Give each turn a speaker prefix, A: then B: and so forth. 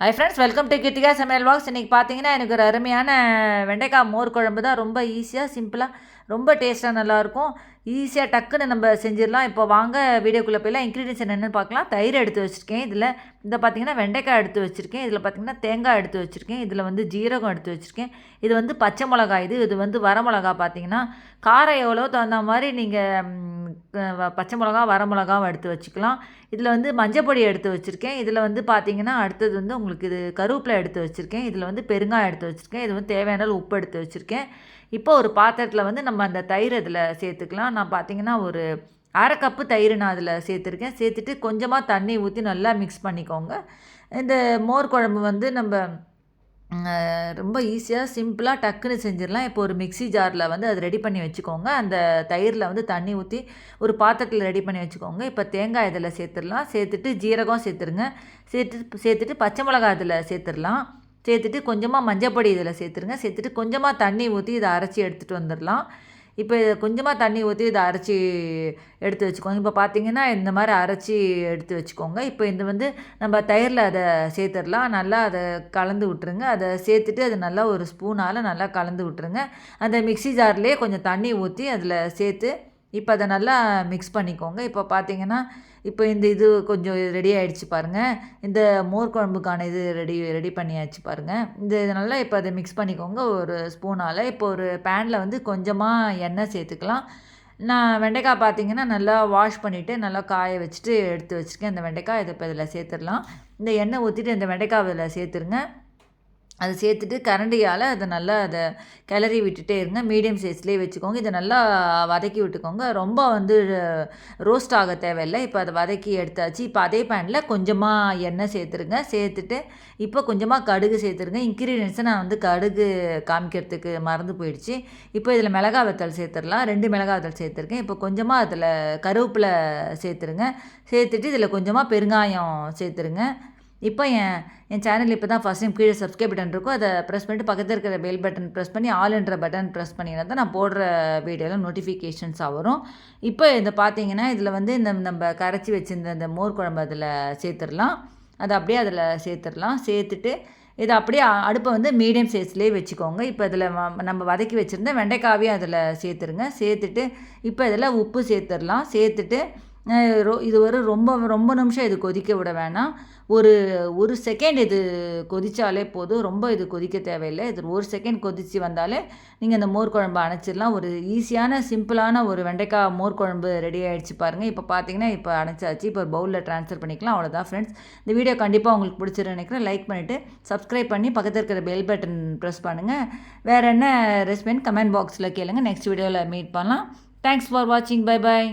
A: Hi friends welcome to Kittika சமையல் walks இன்றைக்கி பார்த்தீங்கன்னா எனக்கு ஒரு அருமையான வெண்டைக்காய் மோர் குழம்பு தான் ரொம்ப ஈஸியாக சிம்பிளாக ரொம்ப டேஸ்ட்டாக நல்லாயிருக்கும் ஈஸியாக டக்குன்னு நம்ம செஞ்சிடலாம். இப்போ வாங்க வீடியோக்குள்ளே போய்லாம் இன்க்ரீடியன்ஸ் என்னென்னு பார்க்கலாம். தயிர் எடுத்து வச்சுருக்கேன். இதில் இந்த பார்த்தீங்கன்னா வெண்டைக்காய் எடுத்து வச்சுருக்கேன். இதில் பார்த்தீங்கன்னா தேங்காய் எடுத்து வச்சுருக்கேன். இதில் வந்து ஜீரகம் எடுத்து வச்சுருக்கேன். இது வந்து பச்சை மிளகாய் இது. இது வந்து வரமிளகா பார்த்தீங்கன்னா காரம் எவ்வளோ தகுந்த மாதிரி நீங்கள் பச்சை மிளகா வரமிளகாவும் எடுத்து வச்சுக்கலாம். இதில் வந்து மஞ்சப்பொடி எடுத்து வச்சுருக்கேன். இதில் வந்து பார்த்தீங்கன்னா அடுத்தது வந்து உங்களுக்கு இது கருவேப்பிலை எடுத்து வச்சுருக்கேன். இதில் வந்து பெருங்காயம் எடுத்து வச்சுருக்கேன். இது வந்து தேவையான உப்பு எடுத்து வச்சுருக்கேன். இப்போ ஒரு பாத்திரத்தில் வந்து நம்ம அந்த தயிர் அதில் சேர்த்துக்கலாம். நான் பார்த்தீங்கன்னா ஒரு அரை கப்பு தயிர் நான் அதில் சேர்த்துருக்கேன். சேர்த்துட்டு கொஞ்சமாக தண்ணி ஊற்றி நல்லா மிக்ஸ் பண்ணிக்கோங்க. இந்த மோர் குழம்பு வந்து நம்ம ரொம்ப ஈஸியாக சிம்பிளாக டக்குன்னு செஞ்சிடலாம் இப்போ ஒரு மிக்சி ஜாரில் வந்து அது ரெடி பண்ணி வச்சுக்கோங்க. அந்த தயிரில் வந்து தண்ணி ஊற்றி ஒரு பாத்திரத்தில் ரெடி பண்ணி வச்சுக்கோங்க. இப்போ தேங்காய் இதில் சேர்த்துடலாம் சேர்த்துட்டு ஜீரகம் சேர்த்துருங்க. சேர்த்து சேர்த்துட்டு பச்சை மிளகாய் இதில் சேர்த்துடலாம் சேர்த்துட்டு கொஞ்சமாக மஞ்சப்பொடி இதில் சேர்த்துருங்க. சேர்த்துட்டு கொஞ்சமாக தண்ணி ஊற்றி இதை அரைச்சி எடுத்துகிட்டு வந்துடலாம் இப்போ கொஞ்சமாக தண்ணி ஊற்றி இதை அரைச்சி எடுத்து வச்சுக்கோங்க. இப்போ பார்த்தீங்கன்னா இந்த மாதிரி அரைச்சி எடுத்து வச்சுக்கோங்க. இப்போ இந்த வந்து நம்ம தயிரில் அதை சேர்த்துடலாம். நல்லா அதை கலந்து விட்டுருங்க. அதை சேர்த்துட்டு அது நல்லா ஒரு ஸ்பூனால் நல்லா கலந்து விட்டுருங்க. அந்த மிக்சி ஜார்லேயே கொஞ்சம் தண்ணி ஊற்றி அதில் சேர்த்து இப்போ அதை நல்லா மிக்ஸ் பண்ணிக்கோங்க. இப்போ பார்த்தீங்கன்னா இப்போ இந்த இது கொஞ்சம் ரெடி ஆகிடுச்சு பாருங்கள் இந்த மோர் குழம்புக்கான இது ரெடி ரெடி பண்ணியாச்சு பாருங்கள் இந்த இதனால் இப்போ அதை மிக்ஸ் பண்ணிக்கோங்க. ஒரு ஸ்பூனால் இப்போ ஒரு பேனில் வந்து கொஞ்சமாக எண்ணெய் சேர்த்துக்கலாம். நான் வெண்டைக்காய் பார்த்தீங்கன்னா நல்லா வாஷ் பண்ணிவிட்டு நல்லா காய வச்சுட்டு எடுத்து வச்சுருக்கேன். இந்த வெண்டைக்காய் இதை இப்போ இதில் சேர்த்துடலாம். இந்த எண்ணெய் ஊற்றிட்டு இந்த வெண்டைக்காய் இதில் சேர்த்துருங்க. அதை சேர்த்துட்டு கரண்டியால் அதை நல்லா அதை கிளறி விட்டுட்டே இருங்க. மீடியம் சைஸ்லேயே வச்சுக்கோங்க. இதை நல்லா வதக்கி விட்டுக்கோங்க. ரொம்ப வந்து ரோஸ்ட் ஆக தேவையில்லை. இப்போ அதை வதக்கி எடுத்தாச்சு. இப்போ அதே பேனில் கொஞ்சமாக எண்ணெய் சேர்த்துருங்க. சேர்த்துட்டு இப்போ கொஞ்சமாக கடுகு சேர்த்துருங்க. இன்க்ரீடியன்ஸை நான் வந்து கடுகு காமிக்கிறதுக்கு மறந்து போயிடுச்சு. இப்போ இதில் மிளகா வத்தல் சேர்த்துடலாம். ரெண்டு மிளகா வத்தல் சேர்த்துருக்கேன். இப்போ கொஞ்சமாக அதில் கருவேப்பிலை சேர்த்துருங்க. சேர்த்துட்டு இதில் கொஞ்சமாக பெருங்காயம் சேர்த்துருங்க. இப்போ என் என் சேனல் இப்போ தான் ஃபஸ்ட் டைம் கீழே சப்ஸ்கிரைப் பட்டன் இருக்கும் அதை ப்ரெஸ் பண்ணிட்டு பக்கத்தில் இருக்கிற பெல் பட்டன் ப்ரெஸ் பண்ணி ஆல்ன்ற பட்டன் ப்ரெஸ் பண்ணினா தான் நான் போடுற வீடியோவில் நோட்டிஃபிகேஷன்ஸாக வரும். இப்போ இதை பார்த்தீங்கன்னா இதில் வந்து இந்த நம்ம கரைச்சி வச்சுருந்த இந்த மோர் குழம்பு அதில் சேர்த்துடலாம். அதை அப்படியே அதில் சேர்த்துடலாம். சேர்த்துட்டு இதை அப்படியே அடுப்பை வந்து மீடியம் சைஸ்லேயே வச்சுக்கோங்க. இப்போ இதில் நம்ம வதக்கி வச்சுருந்த வெண்டைக்காவையும் அதில் சேர்த்துருங்க. சேர்த்துட்டு இப்போ இதில் உப்பு சேர்த்துடலாம். சேர்த்துட்டு இது ஒரு ரொம்ப ரொம்ப நிமிஷம் இது கொதிக்க விட வேணாம். ஒரு ஒரு செகண்ட் இது கொதித்தாலே போதும். ரொம்ப இது கொதிக்க தேவையில்லை. இது ஒரு செகண்ட் கொதித்து வந்தாலே நீங்கள் இந்த மோர் குழம்பு அணைச்சிடலாம். ஒரு ஈஸியான சிம்பிளான ஒரு வெண்டைக்காய் மோர் குழம்பு ரெடி ஆகிடுச்சு பாருங்கள் இப்போ பார்த்தீங்கன்னா இப்போ அணைச்சாச்சு. இப்போ ஒரு பவுலில் ட்ரான்ஸ்ஃபர் பண்ணிக்கலாம். அவ்வளோதான் ஃப்ரெண்ட்ஸ் இந்த வீடியோ கண்டிப்பாக உங்களுக்கு பிடிச்சிரு நினைக்கிறேன். லைக் பண்ணிவிட்டு சப்ஸ்கிரைப் பண்ணி பக்கத்தில் இருக்கிற பெல் பட்டன் ப்ரெஸ் பண்ணுங்கள் வேறு என்ன ரெசிபின்னு கமெண்ட் பாக்ஸில் கேளுங்கள் நெக்ஸ்ட் வீடியோவில் மீட் பண்ணலாம். தேங்க்ஸ் ஃபார் வாட்சிங் பை பாய்